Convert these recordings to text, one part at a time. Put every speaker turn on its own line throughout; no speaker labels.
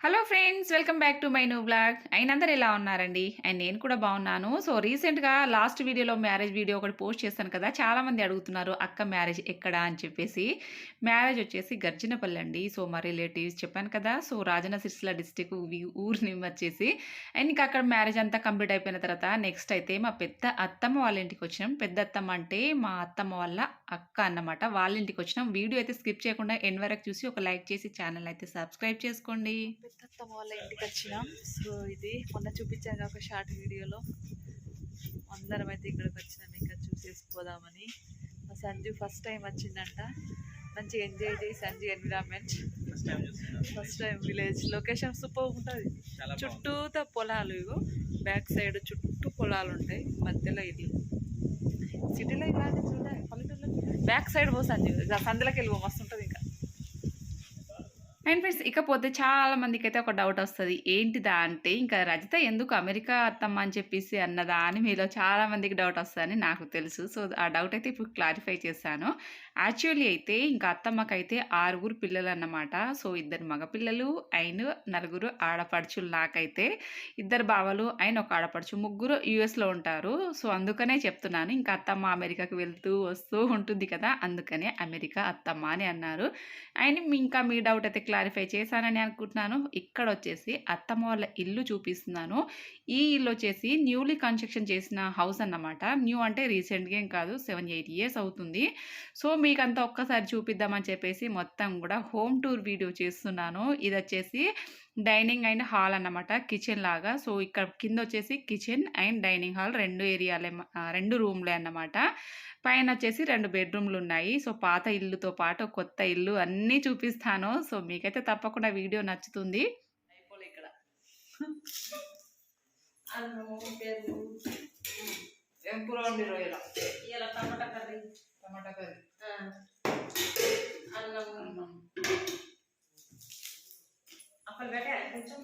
Hello friends welcome back to my new blog అయినందరూ అందరు ఎలా ఉన్నారండి? అండ్ నేను కూడా బాగున్నాను. సో రీసెంట్గా లాస్ట్ వీడియోలో మ్యారేజ్ వీడియో ఒకటి పోస్ట్ చేశాను కదా. చాలామంది అడుగుతున్నారు అక్క మ్యారేజ్ ఎక్కడ? అని చెప్పేసి. మ్యారేజ్ వచ్చేసి గర్జనపల్లి అండి. సో మా రిలేటివ్స్ చెప్పాను కదా. సో రాజన్న సిరిసిల్ల డిస్టిక్ ఊరు నేమ్ వచ్చేసి. అండ్ ఇంకా అక్కడ మ్యారేజ్ అంతా కంప్లీట్ అయిపోయిన తర్వాత నెక్స్ట్ అయితే మా పెద్ద అత్తమ్మ వాళ్ళ ఇంటికి వచ్చినాం పెద్ద అత్తమ్మ అంటే మా అత్తమ్మ వాళ్ళ అక్క అన్నమాట. వాళ్ళ ఇంటికి వచ్చినాం. వీడియో అయితే స్కిప్ చేయకుండా ఎన్ వరకు చూసి ఒక లైక్ చేసి ఛానల్ అయితే సబ్స్క్రైబ్ చేసుకోండి.
వాళ్ళ ఇంటికి వచ్చినాం. సో ఇది మొన్న చూపించాను ఒక షార్ట్ వీడియోలో. అందరం అయితే ఇక్కడికి వచ్చినాం. ఇంకా చూసేసిపోదామని. మా సంజు ఫస్ట్ టైం వచ్చిందంట. మంచిగా ఎంజాయ్ చేయి Sanju environment first time village location super ఉంటుంది. చుట్టూతో పొలాలు ఇగో. బ్యాక్ సైడ్ చుట్టూ పొలాలు ఉంటాయి. మధ్యలో ఇల్లు. సిటీలో ఇలా చూడాలి పల్లెటూరులో బ్యాక్ సైడ్ పోసాను సంజు సందులోకి వెళ్ళి మస్తు ఉంటుంది ఇంకా.
అండ్ ఫ్రెండ్స్ ఇకపోతే చాలా మందికి అయితే ఒక డౌట్ వస్తుంది. ఏంటిదా అంటే ఇంకా రజిత ఎందుకు అమెరికా అత్తమ్మ అని చెప్పేసి అన్నదా అని మీలో చాలా మందికి డౌట్ వస్తుందని నాకు తెలుసు. సో ఆ డౌట్ అయితే ఇప్పుడు క్లారిఫై చేశాను. యాక్చువల్లీ అయితే ఇంకా అత్తమ్మకైతే ఆరుగురు పిల్లలు అన్నమాట సో ఇద్దరు మగపిల్లలు అండ్ నలుగురు ఆడపడుచులు నాకైతే ఇద్దరు బావలు అండ్ ఒక ఆడపడుచు ముగ్గురు యూఎస్లో ఉంటారు. సో అందుకనే చెప్తున్నాను. ఇంకా అత్తమ్మ అమెరికాకి వెళ్తూ వస్తూ ఉంటుంది కదా అందుకనే అమెరికా అత్తమ్మ అని అన్నారు. అండ్ ఇంకా మీ డౌట్ అయితే క్లారిఫై చేశానని అనుకుంటున్నాను. ఇక్కడ వచ్చేసి అత్తమ్మ వాళ్ళ ఇల్లు చూపిస్తున్నాను. ఈ ఇల్లు వచ్చేసి న్యూలీ కన్స్ట్రక్షన్ చేసిన హౌస్ అన్నమాట. న్యూ అంటే రీసెంట్గా ఏం కాదు సెవెన్ ఎయిట్ ఇయర్స్ అవుతుంది. సో మీకంతా ఒక్కసారి చూపిద్దామని చెప్పేసి మొత్తం కూడా హోమ్ టూర్ వీడియో చేస్తున్నాను. ఇది వచ్చేసి డైనింగ్ అండ్ హాల్ అన్నమాట కిచెన్ లాగా. సో ఇక్కడ కింద వచ్చేసి కిచెన్ అండ్ డైనింగ్ హాల్ రెండు ఏరియాలే రెండు రూమ్లే అన్నమాట. పైన వచ్చేసి రెండు బెడ్రూమ్లు ఉన్నాయి. సో పాత ఇల్లుతో పాటు కొత్త ఇల్లు అన్నీ చూపిస్తాను. సో మీకైతే తప్పకుండా వీడియో నచ్చుతుంది.
ఇక్కడ. Tomato curry.
Tomato curry.
అన్నము అక్కడ పెట్టే కొంచెం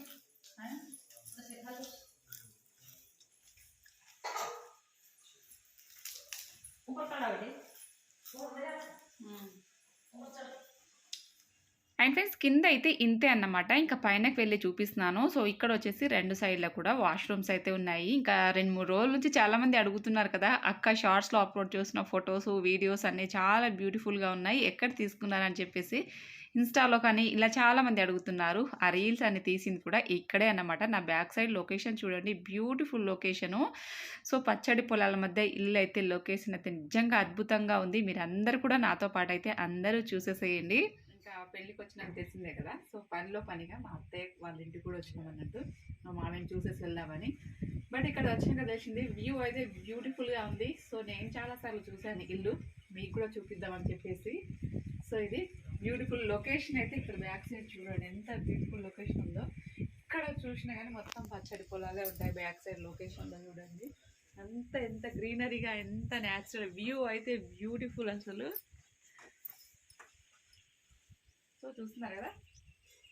అండ్ ఫ్రెండ్స్ కింద అయితే ఇంతే అన్నమాట. ఇంకా పైనకి వెళ్ళి చూపిస్తున్నాను. సో ఇక్కడ వచ్చేసి రెండు సైడ్లో కూడా వాష్రూమ్స్ అయితే ఉన్నాయి. ఇంకా రెండు మూడు రోజుల నుంచి చాలామంది అడుగుతున్నారు కదా అక్క షార్ట్స్లో అప్లోడ్ చేసిన ఫొటోస్ వీడియోస్ అన్నీ చాలా బ్యూటిఫుల్గా ఉన్నాయి. ఎక్కడ తీసుకున్నారని చెప్పేసి ఇన్స్టాలో కానీ ఇలా చాలామంది అడుగుతున్నారు. ఆ రీల్స్ అన్ని తీసింది కూడా ఇక్కడే అన్నమాట. నా బ్యాక్ సైడ్ లొకేషన్ చూడండి. Beautiful location. సో పచ్చడి పొలాల మధ్య ఇల్లు అయితే లొకేషన్ అయితే నిజంగా అద్భుతంగా ఉంది. మీరు అందరు కూడా నాతో పాటు అయితే అందరూ చూసేసేయండి. పెళ్ళికి వచ్చినాక తెలిసిందే కదా? సో పనిలో పనిగా మా అత్తయ్య వాళ్ళ ఇంటికి కూడా వచ్చినాం అన్నట్టు. మా మామయ్యని చూసేసి వెళ్దామని. బట్ ఇక్కడ వచ్చినాక తెలిసింది వ్యూ అయితే బ్యూటిఫుల్గా ఉంది. సో నేను చాలాసార్లు చూశాను ఇల్లు. మీకు కూడా చూపిద్దామని చెప్పేసి. సో ఇది బ్యూటిఫుల్ లొకేషన్ అయితే ఇక్కడ బ్యాక్ సైడ్ చూడండి. ఎంత బ్యూటిఫుల్ లొకేషన్ ఉందో. ఇక్కడ చూసినా కానీ మొత్తం పచ్చడి పొలాలే ఉంటాయి బ్యాక్ సైడ్ లొకేషన్లో చూడండి. అంత ఎంత గ్రీనరీగా ఎంత న్యాచురల్ వ్యూ అయితే బ్యూటిఫుల్ అసలు. సో చూస్తున్నారు కదా?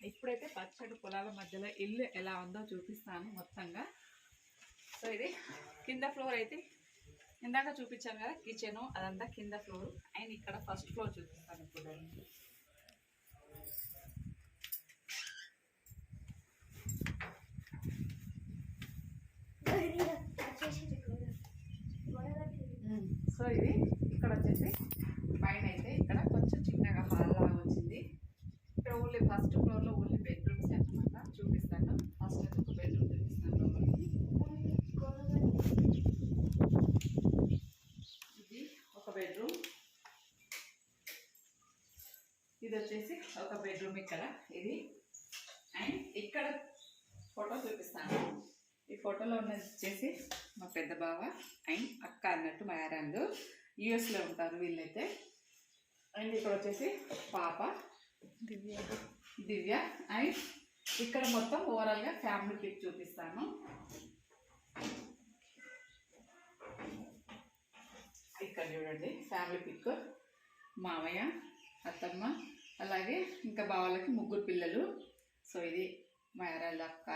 ఇప్పుడైతే పచ్చడి పొలాల మధ్యలో ఇల్లు ఎలా ఉందో చూపిస్తాను మొత్తంగా. సో ఇది కింద ఫ్లోర్ అయితే ఇందాక చూపించాను కదా కిచెన్ అదంతా కింద ఫ్లోర్. అండ్ ఇక్కడ ఫస్ట్ ఫ్లోర్ చూపిస్తాను ఇప్పుడు. సో ఇది ఇక్కడ వచ్చేసి పైన అయితే ఇక్కడ కొంచెం చిన్నగా హాల్ లాగా వచ్చింది ఇక్కడ ఓన్లీ ఫస్ట్ ఫ్లోర్లో ఓన్లీ బెడ్రూమ్స్ అనమాట చూపిస్తాను. ఫస్ట్ అయితే ఒక బెడ్రూమ్ చూపిస్తాను ఇది ఒక బెడ్రూమ్. ఇది వచ్చేసి ఒక బెడ్రూమ్ ఇక్కడ. ఇది. అండ్ ఇక్కడ ఫోటో చూపిస్తాను. ఈ ఫోటోలో ఉన్నది వచ్చేసి మా పెద్ద బావ అండ్ అక్క అన్నట్టు మా యారాళ్ళు యూఎస్లో ఉంటారు వీళ్ళైతే. అండ్ ఇక్కడ వచ్చేసి పాప.
దివ్య.
దివ్య అండ్ ఇక్కడ మొత్తం ఓవరాల్గా ఫ్యామిలీ పిక్ చూపిస్తాను. ఇక్కడ చూడండి ఫ్యామిలీ పిక్ మామయ్య అత్తమ్మ అలాగే ఇంకా బావాలకి ముగ్గురు పిల్లలు. సో ఇది మా అక్క.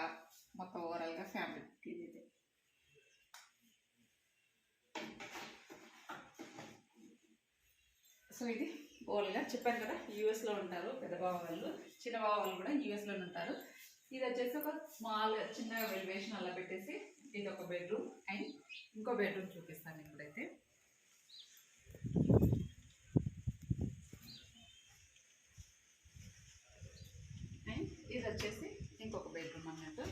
మొత్తం ఓవరాల్గా ఫ్యామిలీ పిక్ ఇది. సో ఇది ఓల్గా చెప్పాను కదా యూఎస్లో ఉంటారు పెద్ద బావ వాళ్ళు చిన్న బావ వాళ్ళు కూడా యూఎస్లోనే ఉంటారు. ఇది వచ్చేసి ఒక స్మాల్ చిన్నగా వెలివేషన్ అలా పెట్టేసి ఇది ఒక బెడ్రూమ్ అండ్ ఇంకో బెడ్రూమ్ చూపిస్తాను ఇప్పుడైతే. అండ్ ఇది వచ్చేసి ఇంకొక బెడ్రూమ్ అన్నట్టు.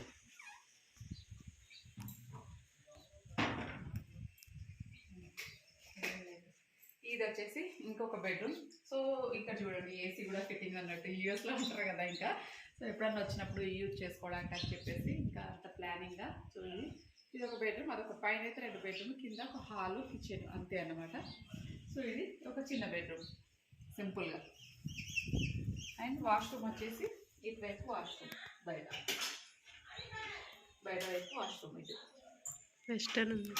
ఇది వచ్చేసి ఇంకొక బెడ్రూమ్ ఇక్కడ చూడండి ఏసీ కూడా ఫిట్టింగ్ అన్నట్టు యూఎస్లో ఉంటారు కదా ఇంకా. సో ఎప్పుడన్నా వచ్చినప్పుడు యూజ్ చేసుకోవడానికి అని చెప్పేసి ఇంకా అంత ప్లానింగ్గా చూడండి. ఇది ఒక బెడ్రూమ్ అదొక పైన అయితే రెండు బెడ్రూమ్ కింద ఒక హాలు కిచెన్ అంతే అన్నమాట. సో ఇది ఒక చిన్న బెడ్రూమ్ సింపుల్గా అండ్ వాష్రూమ్ వచ్చేసి ఇటువైపు వాష్రూమ్ బయట. బయట వైపు వాష్రూమ్ ఇది.
వెస్టర్న్ ఉంది.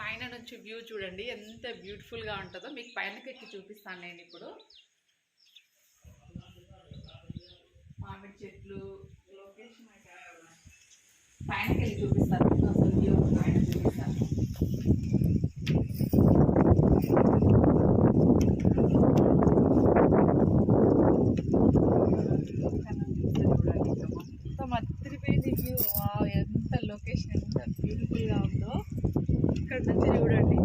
పైన నుంచి వ్యూ చూడండి ఎంత బ్యూటిఫుల్గా ఉంటుందో. మీకు పైనకి ఎక్కి చూపిస్తాను నేను ఇప్పుడు. మామిడి చెట్లు లొకేషన్ అయితే పైనకి వెళ్ళి చూపిస్తాను. అసలు వ్యూ పైన చూపిస్తాను ఇక్కడ నుంచి చూస్తే చూడండి ఇక్కడ మొత్తం అదిరిపోయింది వ్యూ వావ్ ఎంత లొకేషన్ ఎంత బ్యూటిఫుల్గా ఉందో ఇక్కడ నుంచి చూడండి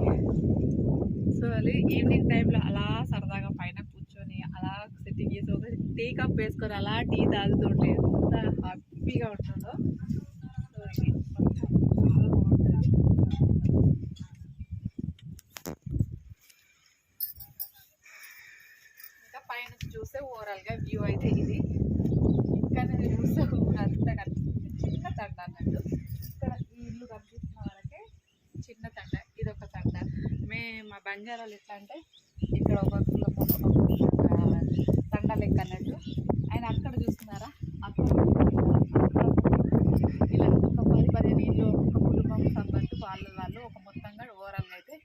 వాళ్ళు ఈవినింగ్ టైంలో అలా సరదాగా పైన కూర్చొని అలా సెట్టింగ్ చేసి ఒక టీ కప్ వేసుకొని అలా టీ తాగుతుంటే ఎంత హ్యాపీగా ఉంటుందో. ఇంకా పైన చూస్తే ఓవరాల్గా వ్యూ అయితే ఇది. ఇంకా నేను చూస్తే అంతా కనిపిస్తుంది చిన్న తండ అన్నట్టు. ఇక్కడ ఈ ఇల్లు కనిపిస్తున్న వరకే చిన్న తండ ఇది ఒక తండ మే బంజారాలు ఎట్లా అంటే ఇక్కడ ఒక తండ లెక్క అన్నట్టు. ఆయన అక్కడ చూస్తున్నారా? అక్కడ ఇలా ఒక పది పదిహేను ఇల్లు ఒక కుటుంబం సంబంధం వాళ్ళ వాళ్ళు ఒక మొత్తంగా ఓవరాల్గా అయితే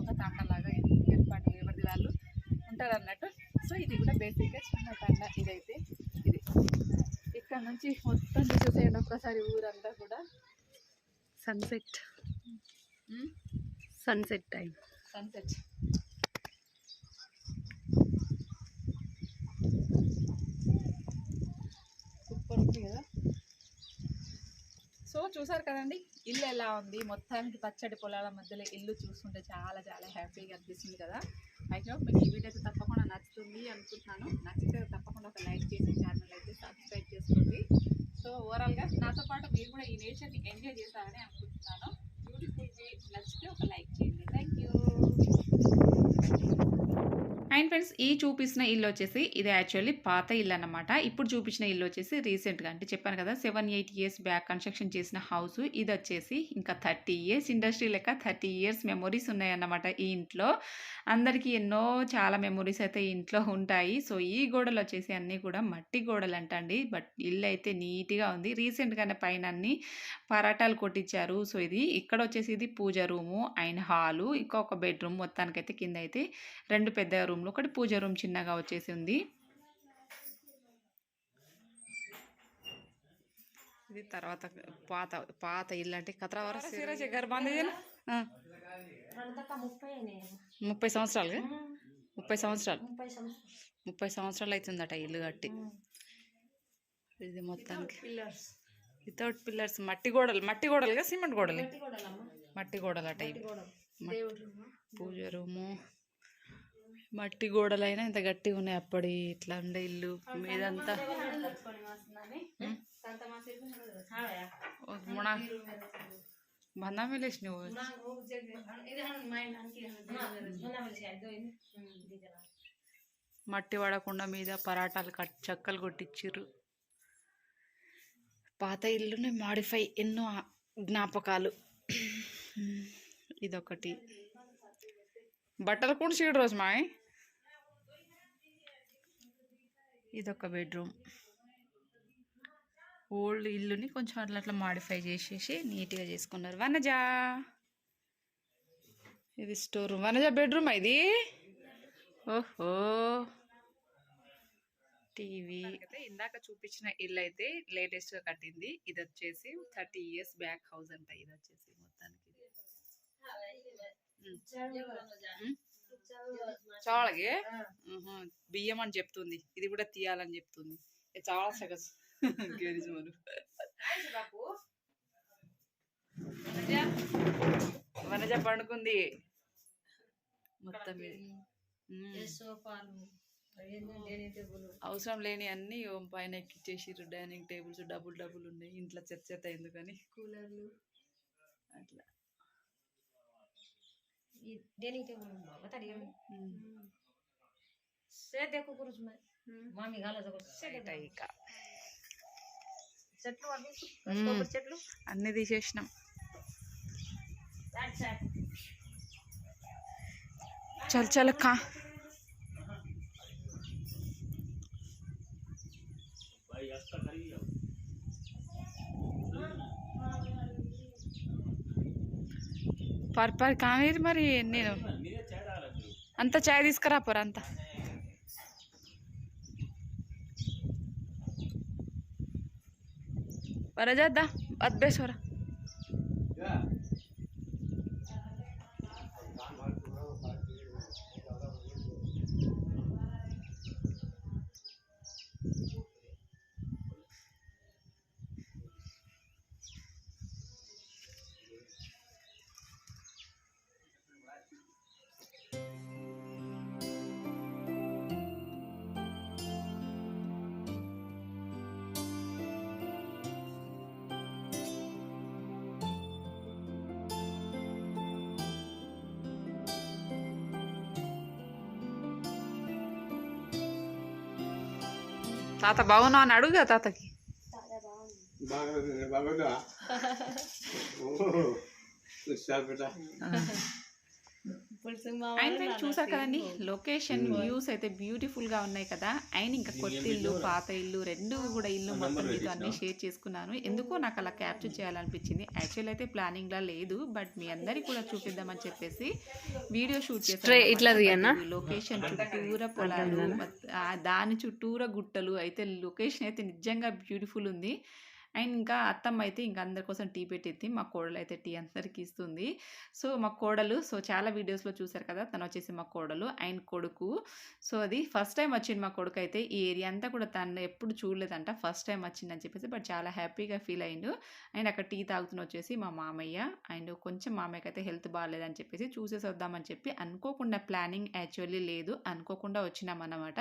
ఒక తండలాగా ఏర్పాటు ఎవరిది వాళ్ళు ఉంటారు అన్నట్టు సో ఇది కూడా బేసిక్గా చిన్న తండ ఇదైతే ఇది. ఇక్కడ నుంచి మొత్తం చూసేసేయండి ఒక్కసారి ఊరంతా కూడా.
Sunset sunset time
sunset super ఉంది కదా. సో చూసారు కదండి ఇల్లు ఎలా ఉంది? మొత్తానికి పచ్చడి పొలాల మధ్యలో ఇల్లు చూస్తుంటే చాలా చాలా హ్యాపీగా అనిపిస్తుంది కదా. అయితే మీకు ఈ వీడియో అయితే తప్పకుండా నచ్చుతుంది అనుకుంటున్నాను. నచ్చితే తప్పకుండా ఒక లైక్ చేసి ఛానల్ అయితే సబ్స్క్రైబ్ చేసుకోండి. సో ఓవరాల్గా నాతో పాటు మీరు కూడా ఈ నేచర్ని ఎంజాయ్ చేస్తారని అనుకుంటున్నాను బ్యూటిఫుల్ నచ్చితే ఒక లైక్ చేయండి థ్యాంక్ యూ అండ్ ఫ్రెండ్స్ ఈ చూపించిన ఇల్లు వచ్చేసి ఇది యాక్చువల్లీ పాత ఇల్లు అన్నమాట. ఇప్పుడు చూపించిన ఇల్లు వచ్చేసి రీసెంట్గా అంటే చెప్పాను కదా seven eight years back construction చేసిన హౌస్ ఇది వచ్చేసి ఇంకా థర్టీ ఇయర్స్ ఇండస్ట్రీ లెక్క థర్టీ ఇయర్స్ మెమొరీస్ ఉన్నాయన్నమాట ఈ ఇంట్లో. అందరికీ ఎన్నో చాలా మెమొరీస్ అయితే ఈ ఇంట్లో ఉంటాయి. సో ఈ గోడలు వచ్చేసి అన్నీ కూడా మట్టి గోడలు అంటండి బట్ ఇల్లు అయితే నీట్గా ఉంది. రీసెంట్గానే పైన అన్ని పరాటాలు కొట్టించారు. సో ఇది ఇక్కడ వచ్చేసి ఇది పూజ రూము అండ్ హాలు. ఇంకొక బెడ్రూమ్ మొత్తానికైతే కింద అయితే రెండు పెద్ద రూమ్లు ఒకటి పూజ రూమ్ చిన్నగా వచ్చేసి ఉంది. ఇది తర్వాత పాత పాత ఇల్లు అంటే
రెండుదాకా ముప్పై
సంవత్సరాలు? ముప్పై సంవత్సరాలు.
ముప్పై సంవత్సరాలు
అవుతుందట ఇల్లు కట్టి. ఇది మొత్తానికి
పిల్లర్స్
వితౌట్ పిల్లర్స్ మట్టి గోడలు మట్టి గోడలుగా సిమెంట్ గోడలు? మట్టి
గోడలు. రూము.
పూజ రూము. మట్టి గోడలైనా ఇంత గట్టిగా ఉన్నాయి అప్పటి ఇట్లా ఉండే ఇల్లు మీదంతా. బంధం
మా. డీజల్.
మట్టి పడకుండా మీద పరాటాలు కట్ చెక్కలు కొట్టించిర్రు పాత ఇల్లుని మాడిఫై ఎన్నో జ్ఞాపకాలు. ఇదొకటి. బట్టలు కూడా చీడు రోజు మాయ్? ఇదొక బెడ్రూమ్. ఓల్డ్ ఇల్లుని కొంచెం అట్లా అట్లా మాడిఫై చేసేసి నీట్గా చేసుకున్నారు. వనజా! ఇది స్టోర్ రూమ్. వనజా బెడ్రూమ్ ఇది? ఓహో! టీవీ. అయితే ఇందాక చూపించిన ఇల్లు అయితే లేటెస్ట్గా కట్టింది. ఇది వచ్చేసి థర్టీ ఇయర్స్ బ్యాక్ హౌస్ అంట. ఇది వచ్చేసి మొత్తానికి ఆహా, బియ్యం అని చెప్తుంది. ఇది కూడా తీయాలని చెప్తుంది. చాలా సగస్. మనం వనజ? పండుకుంది. మొత్తం అవసరం లేని అన్ని ఓం పైన ఎక్కిచ్చేసిర్రు డైనింగ్ టేబుల్స్ డబుల్ డబుల్ ఉన్నాయి. ఇంట్లో చెత్త చెత్త ఎందుకని?
కూలర్లు.
అట్లా.
డైనింగ్ టేబుల్ बता रही
हूँ
से
మామి.
చెట్లు అన్ని చెట్లు.
అన్ని తీసేసినాం. చల్ చలక్క भाई పర్ పర్ కానీ మరి నేను అంత చాయ్ తీసుకురా పర్ అంత. వరజద్దా అద్బేశ్వర తాత బాగున్నావు అని అడుగుదా తాతకి.
మా
అండ్? మేము చూసారు కదండి లొకేషన్ వ్యూస్ అయితే బ్యూటిఫుల్గా ఉన్నాయి కదా. అండ్ ఇంకా కొత్త ఇల్లు పాత ఇల్లు రెండు కూడా ఇల్లు మొత్తం మీతో అన్ని షేర్ చేసుకున్నాను. ఎందుకో నాకు అలా క్యాప్చర్ చేయాలనిపించింది. యాక్చువల్ అయితే ప్లానింగ్ లా లేదు బట్ మీ అందరికి కూడా చూపిద్దామని చెప్పేసి వీడియో షూట్ చేస్తాను లొకేషన్ చుట్టూరా పొలాలు దాని చుట్టూరా గుట్టలు అయితే లొకేషన్ అయితే నిజంగా బ్యూటిఫుల్ ఉంది. అండ్ ఇంకా అత్తమ్మ అయితే ఇంకా అందరి కోసం టీ పెట్టింది మా కోడలు అయితే టీ అందరికీ ఇస్తుంది. సో మా కోడలు సో చాలా వీడియోస్లో చూశారు కదా తను వచ్చేసి మా కోడలు అండ్ కొడుకు. సో అది ఫస్ట్ టైం వచ్చింది మా కొడుకు అయితే ఈ ఏరియా అంతా కూడా తను ఎప్పుడు చూడలేదంట ఫస్ట్ టైం వచ్చిందని చెప్పేసి బట్ చాలా హ్యాపీగా ఫీల్ అయిండు. అండ్ అక్కడ టీ తాగుతున్న వచ్చేసి మా మామయ్య అండ్ కొంచెం మామయ్యకి అయితే హెల్త్ బాగాలేదని చెప్పేసి చూసేసి వద్దామని చెప్పి అనుకోకుండా ప్లానింగ్ యాక్చువల్లీ లేదు అనుకోకుండా వచ్చినాం అన్నమాట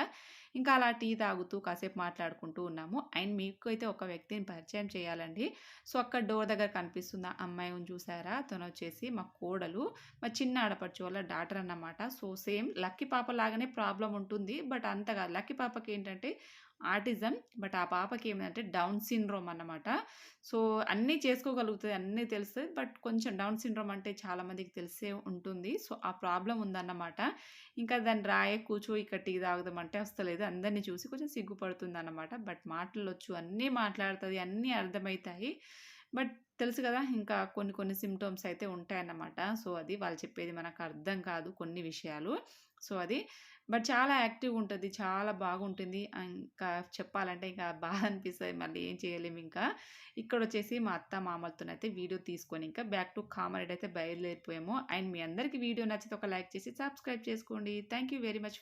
ఇంకా అలా టీ తాగుతూ కాసేపు మాట్లాడుకుంటూ ఉన్నాము. అండ్ మీకు అయితే ఒక వ్యక్తిని పరిచయం చేయాలండి. సో అక్కడ డోర్ దగ్గర కనిపిస్తుంది ఆ అమ్మాయిని చూసారా? తను వచ్చేసి మా కోడలు మా చిన్న ఆడపడుచు వాళ్ళ డాటర్ అన్నమాట. సో సేమ్ లక్కీ పాప లాగానే ప్రాబ్లం ఉంటుంది. బట్ అంతగా లక్కీ పాపకి ఏంటంటే ఆటిజం బట్ ఆ పాపకి ఏమిటంటే డౌన్ సిండ్రోమ్ అన్నమాట. సో అన్నీ చేసుకోగలుగుతుంది అన్నీ తెలుస్తుంది బట్ కొంచెం డౌన్ సిండ్రోమ్ అంటే చాలామందికి తెలిసే ఉంటుంది. సో ఆ ప్రాబ్లం ఉందన్నమాట. ఇంకా దాన్ని రాయ కూర్చో ఇక్కడ టీ తాగుదామంటే వస్తలేదు. అందరినీ చూసి కొంచెం సిగ్గుపడుతుంది అన్నమాట బట్ మాటలు వచ్చు అన్నీ మాట్లాడుతుంది అన్నీ అర్థమవుతాయి. బట్ తెలుసు కదా ఇంకా కొన్ని కొన్ని సిమ్టమ్స్ అయితే ఉంటాయన్నమాట. సో అది వాళ్ళు చెప్పేది మనకు అర్థం కాదు కొన్ని విషయాలు. సో అది బట్ చాలా యాక్టివ్ ఉంటుంది. చాలా బాగుంటుంది. ఇంకా చెప్పాలంటే ఇంకా బాధ అనిపిస్తుంది. మళ్ళీ ఏం చేయలేము ఇంకా. ఇక్కడ వచ్చేసి మా అత్త మామలతోనైతే వీడియో తీసుకొని ఇంకా బ్యాక్ టు కామరెడ్ అయితే బయలుదేరిపోయాము. అండ్ మీ అందరికీ వీడియో నచ్చితే ఒక లైక్ చేసి సబ్స్క్రైబ్ చేసుకోండి. Thank you very much for